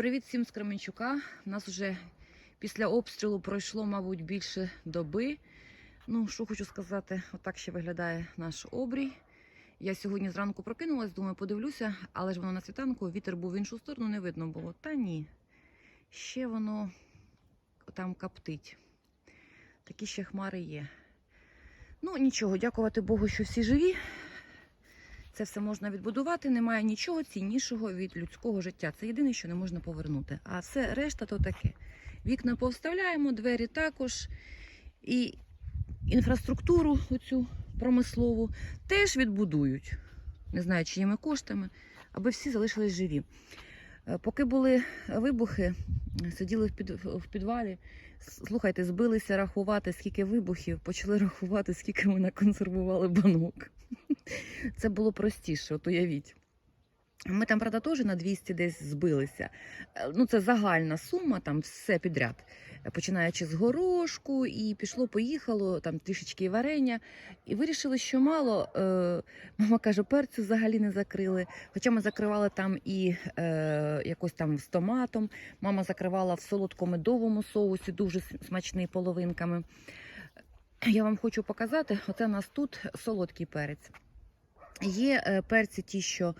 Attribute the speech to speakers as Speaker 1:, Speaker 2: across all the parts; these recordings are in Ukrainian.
Speaker 1: Привіт всім з Кременчука. У нас вже після обстрілу пройшло, мабуть, більше доби. Ну, що хочу сказати, отак ще виглядає наш обрій. Я сьогодні зранку прокинулась, думаю, подивлюся, але ж воно на світанку, вітер був в іншу сторону, не видно було. Та ні. Ще воно там каптить. Такі ще хмари є. Ну, нічого, дякувати Богу, що всі живі. Це все можна відбудувати. Немає нічого ціннішого від людського життя. Це єдине, що не можна повернути. А все решта то таке. Вікна повставляємо, двері також. І інфраструктуру оцю промислову теж відбудують. Не знаю, чиїми коштами, аби всі залишились живі. Е, Поки були вибухи, сиділи в, під, в підвалі. Слухайте, збилися рахувати, скільки вибухів, почали рахувати, скільки ми наконсервували банок. Це було простіше, от уявіть. Ми там, правда, теж на 200 десь збилися. Е, Ну, це загальна сума, там все підряд. Починаючи з горошку, і пішло-поїхало, там трішечки варення. І вирішили, що мало. Е, мама каже, перцю взагалі не закрили. Хоча ми закривали там і е, якось там з томатом. Мама закривала в солодко-медовому соусі, дуже смачний половинками. Я вам хочу показати, оце у нас тут солодкий перець. Є е, перці ті, що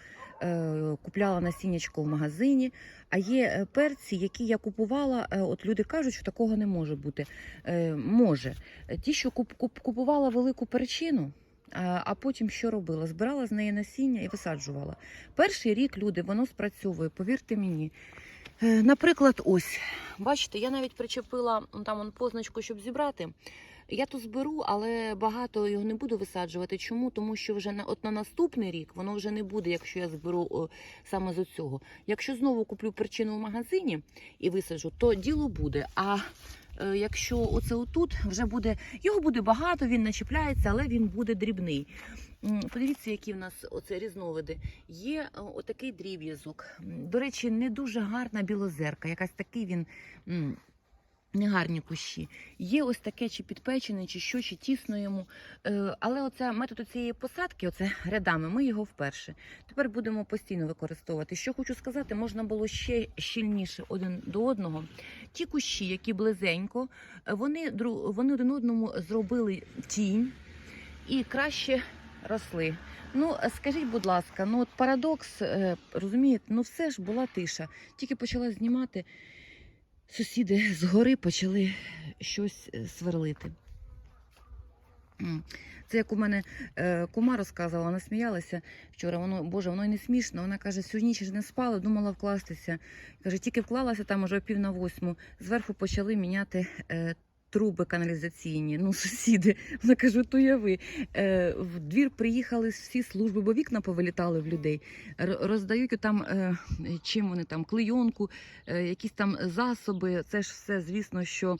Speaker 1: купляла насіннячко в магазині, а є е, перці, які я купувала. е, От люди кажуть, що такого не може бути. Е, може. Е, Ті, що куп, куп, купувала велику перчину, а, потім що робила? Збирала з неї насіння і висаджувала. Перший рік люди воно спрацьовує, повірте мені. Е, Наприклад, ось, бачите, я навіть причепила там он, позначку, щоб зібрати. Я то зберу, але багато його не буду висаджувати. Чому? Тому що вже на от на наступний рік воно вже не буде, якщо я зберу о, саме з цього. Якщо знову куплю перчину в магазині і висаджу, то діло буде. А е, якщо оце отут вже буде, його буде багато, він начіпляється, але він буде дрібний. Подивіться, які в нас оце різновиди. Є е, отакий дріб'язок. До речі, не дуже гарна білозерка. Якась такий він. Негарні кущі. Є ось таке, чи підпечене, чи що, чи тісно йому. Е, але оце метод цієї посадки, оце рядами, ми його вперше. Тепер будемо постійно використовувати. Що хочу сказати, можна було ще щільніше один до одного. Ті кущі, які близенько, е, вони, вони один одному зробили тінь і краще росли. Ну, е, скажіть, будь ласка, ну от парадокс, розумієте, ну все ж була тиша. Тільки почала знімати. Сусіди згори почали щось е, сверлити. Це як у мене е, кума розказувала, вона сміялася вчора. Воно, Боже, воно й не смішно. Вона каже, всю ніч ж не спала, думала вкластися. Каже, тільки вклалася там уже пів на восьму. Зверху почали міняти е, труби каналізаційні. Ну, сусіди. Вона каже, то уяви. Е, в двір приїхали всі служби, бо вікна повилітали в людей. Роздають там, е, чим вони там, клейонку, е, якісь там засоби. Це ж все, звісно, що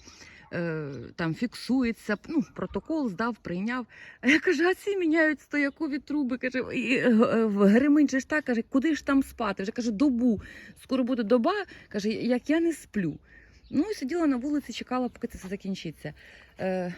Speaker 1: е, там фіксується. Ну, протокол здав, прийняв. А я кажу, а ці міняють стоякові труби. Каже, і е, е, же ж так каже, куди ж там спати? Вже каже, добу. Скоро буде доба. каже, як я не сплю. Ну і сиділа на вулиці, чекала, поки це все закінчиться. Е,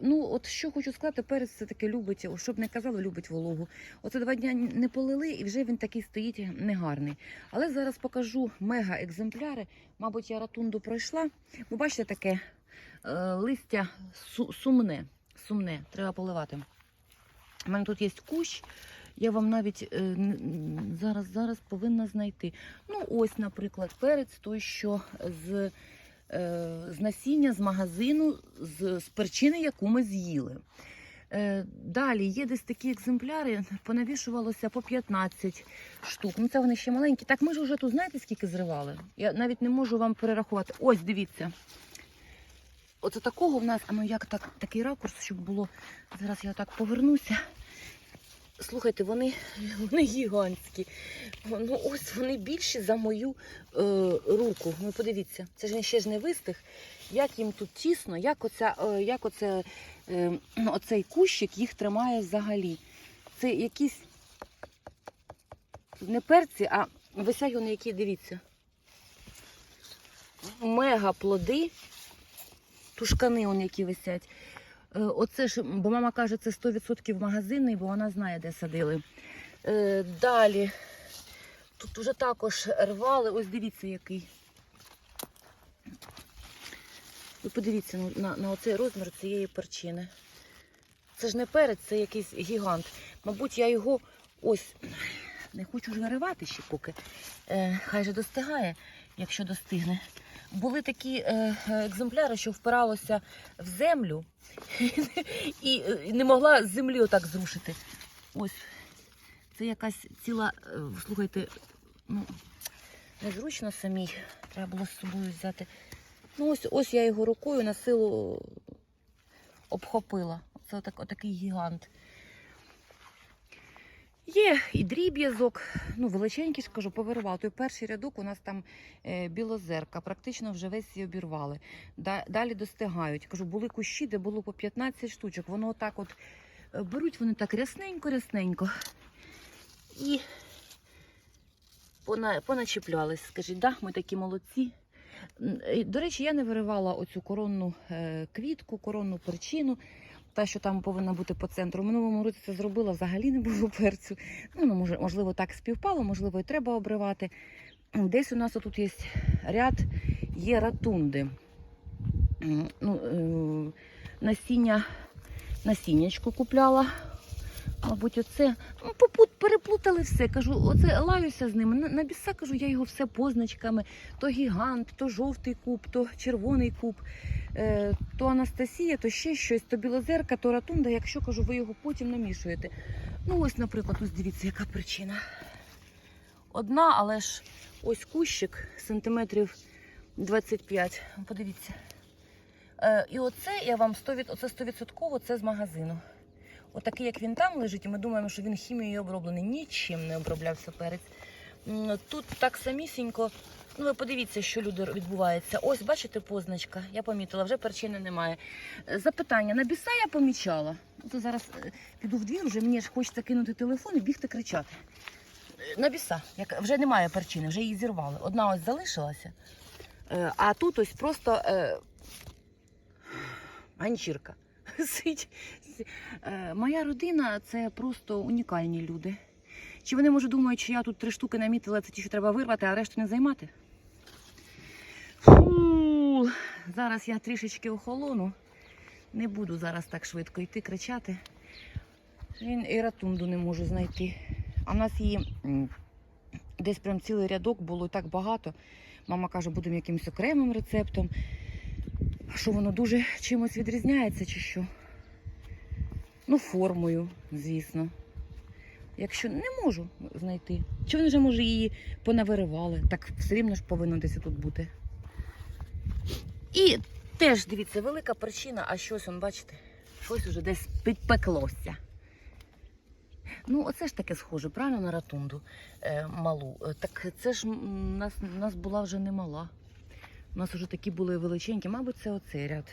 Speaker 1: ну, от що хочу сказати, перець все таки любить, щоб не казали, любить вологу. Оце два дня не полили, і вже він такий стоїть негарний. Але зараз покажу мега екземпляри. Мабуть, я ратунду пройшла. Ви бачите таке е, листя сумне. Сумне, треба поливати. У мене тут є кущ. Я вам навіть е, зараз, зараз повинна знайти. Ну, ось, наприклад, перець той, що з, е, з насіння з магазину, з, з перчини, яку ми з'їли. Е, далі є десь такі екземпляри, понавішувалося по 15 штук. Ну, це вони ще маленькі. Так ми ж вже тут знаєте, скільки зривали? Я навіть не можу вам перерахувати. Ось, дивіться. Оце такого в нас, а ну як так, такий ракурс, щоб було. Зараз я так повернуся. Слухайте, вони, вони гігантські. Ну, ось вони більші за мою е, руку. Ну, подивіться, це ж ще ж не вистиг. Як їм тут тісно, як, оця, е, як оце, е, оцей кущик їх тримає взагалі. Це якісь не перці, а висять вони які, дивіться. Мега плоди. Тушкани он які висять. Е, Оце ж, бо мама каже, це 100% магазинний, бо вона знає, де садили. Е, Далі Тут уже також рвали. Ось дивіться, який. Ви подивіться на, на, на оцей розмір цієї перчини. Це ж не перець, це якийсь гігант. Мабуть, я його ось не хочу ж виривати ще поки. Е, хай же достигає, якщо достигне. Були такі е, е, екземпляри, що впиралося в землю і е, не могла з землі отак зрушити. Ось. Це якась ціла, слухайте, ну, незручно самій. Треба було з собою взяти. Ну, ось, ось я його рукою на силу обхопила. Це отак, отакий гігант. Є і дріб'язок, ну величенький ж кажу, повирвав. Той перший рядок у нас там е, білозерка, практично вже весь її обірвали. Да, далі достигають. Кажу, були кущі, де було по 15 штучок. Воно отак от е, беруть вони так рясненько-рясненько. І пона, поначіплялись. Скажіть, да, ми такі молодці. До речі, я не виривала оцю коронну е, квітку, коронну перчину, та, що там повинна бути по центру. У минулому році це зробила, взагалі не було перцю. Ну, ну, можливо, так співпало, можливо, і треба обривати. Десь у нас тут є ряд є ратунди. Ну, е, насіння, насіннячко купляла. Мабуть, оце ну, попут, переплутали все. Кажу, оце лаюся з ними. На, біса кажу, я його все позначками. То гігант, то жовтий куб, то червоний куб, то Анастасія, то ще щось, то білозерка, то ратунда. Якщо кажу, ви його потім намішуєте. Ну, ось, наприклад, ось дивіться, яка причина. Одна, але ж ось кущик сантиметрів 25. Подивіться. Е, і оце я вам 100%, оце 100% це з магазину. Отакий, як він там лежить, і ми думаємо, що він хімією оброблений. Нічим не оброблявся перець. Тут так самісінько. Ну, ви подивіться, що люди відбувається. Ось, бачите, позначка. Я помітила, вже перчини немає. Е, Запитання: на біса я помічала. То зараз е, піду в двір, вже мені ж хочеться кинути телефон і бігти кричати. На біса, як вже немає перчини, вже її зірвали. Одна ось залишилася. Е, А тут ось просто ганчірка. Моя родина це просто унікальні люди. Чи вони може думають, що я тут три штуки намітила, це ті, що треба вирвати, а решту не займати? Зараз я трішечки охолону. Не буду зараз так швидко йти кричати. Він і ратунду не можу знайти. А в нас її десь прям цілий рядок було і так багато. Мама каже, будемо якимось окремим рецептом. А що воно дуже чимось відрізняється чи що? Ну, формою, звісно. Якщо не можу знайти. Чи вони вже, може, її понавиривали? Так все рівно ж повинно десь тут бути. І теж, дивіться, велика причина, а щось, он, бачите, щось уже десь підпеклося. Ну, оце ж таке схоже, правильно, на ратунду е, малу. Е, Так це ж нас, нас була вже не мала. У нас вже такі були величенькі, мабуть, це оцей ряд.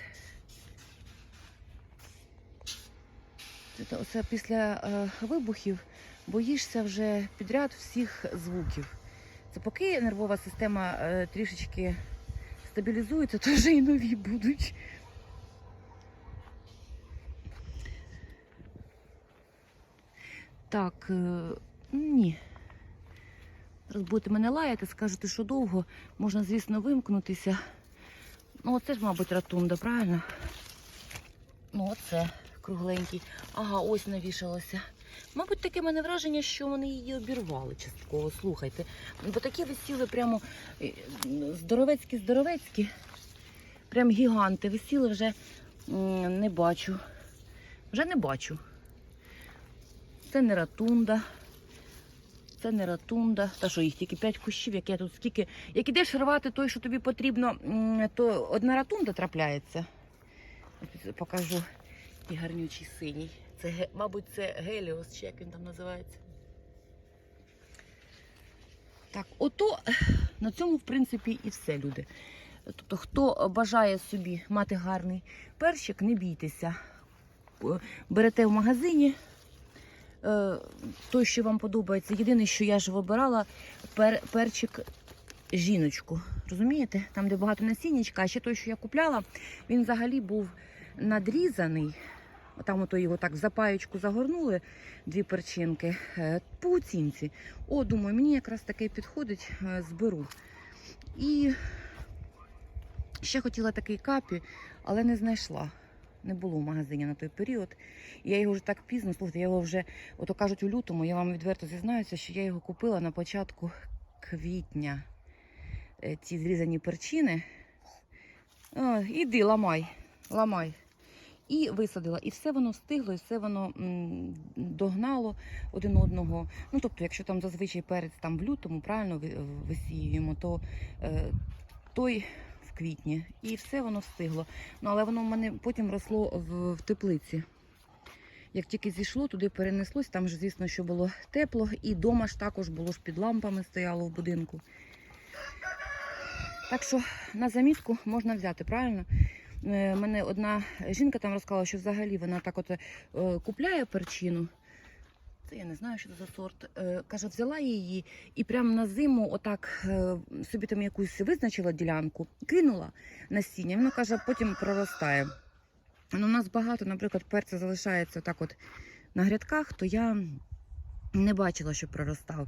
Speaker 1: Це, то- це після е, вибухів боїшся вже підряд всіх звуків. Це поки нервова система е, трішечки стабілізується, то вже і нові будуть. Так, е, ні. Зараз будете мене лаяти, скажете, що довго. Можна, звісно, вимкнутися. Ну, оце ж, мабуть, ратунда, правильно? Ну, оце кругленький. Ага, ось навішалося. Мабуть, таке мене враження, що вони її обірвали частково. Слухайте. Бо такі висіли прямо здоровецькі-здоровецькі. Прям гіганти. Висіли вже не бачу. Вже не бачу. Це не ратунда. Це не ратунда. Та що їх тільки 5 кущів, як я тут скільки. Як ідеш рвати той, що тобі потрібно, то одна ратунда трапляється. Покажу і гарнючий синій. Це, мабуть, це Геліос, чи як він там називається. Так, ото на цьому, в принципі, і все, люди. Тобто, хто бажає собі мати гарний перчик, не бійтеся. Берете в магазині. е, Той, що вам подобається. Єдине, що я ж вибирала пер, перчик жіночку. Розумієте? Там, де багато насіннячка, а ще той, що я купляла, він взагалі був надрізаний. Там ото його так в запаєчку загорнули, дві перчинки е, по оцінці. О, думаю, мені якраз таке підходить, е, зберу. І ще хотіла такий капі, але не знайшла. Не було в магазині на той період. Я його вже так пізно, слухайте, я його вже, ото кажуть, у лютому, я вам відверто зізнаюся, що я його купила на початку квітня. Е, Ці зрізані перчини. О, іди, ламай, ламай. І висадила. І все воно встигло, і все воно догнало один одного. Ну, тобто, якщо там зазвичай перець там в лютому, правильно висіюємо, то е, той в квітні. І все воно встигло. Ну, але воно в мене потім росло в, в теплиці. Як тільки зійшло, туди перенеслось, там ж, звісно, що було тепло, і дома ж також було ж під лампами стояло в будинку. Так що на замітку можна взяти, правильно? Е, Мене одна жінка там розказала, що взагалі вона так от е, купляє перчину. Це я не знаю, що це за сорт. Е, каже, взяла її і прямо на зиму, отак собі там якусь визначила ділянку, кинула насіння. Воно каже, потім проростає. Ну, у нас багато, наприклад, перця залишається так от на грядках, то я не бачила, що проростав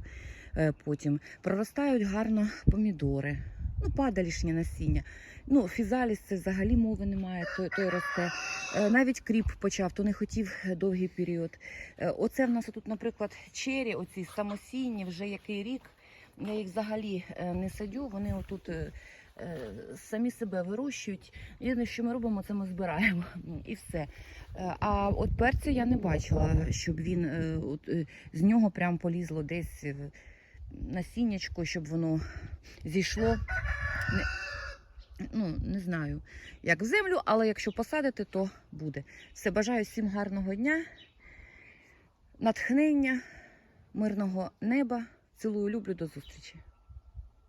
Speaker 1: потім. Проростають гарно помідори. Ну, падалішнє насіння. Ну, фізаліс це взагалі мови немає, той, той росте. Е, Навіть кріп почав, то не хотів довгий період. Е, Оце в нас тут, наприклад, чері, оці самосійні, вже який рік. Я їх взагалі е, не садю, вони отут самі себе вирощують. Єдине, що ми робимо, це ми збираємо і все. А от перця я не бачила, щоб він от, з нього прям полізло десь насіннячко, щоб воно зійшло. Не, ну, не знаю, як в землю, але якщо посадити, то буде. Все, бажаю всім гарного дня, натхнення, мирного неба. Цілую, люблю, до зустрічі.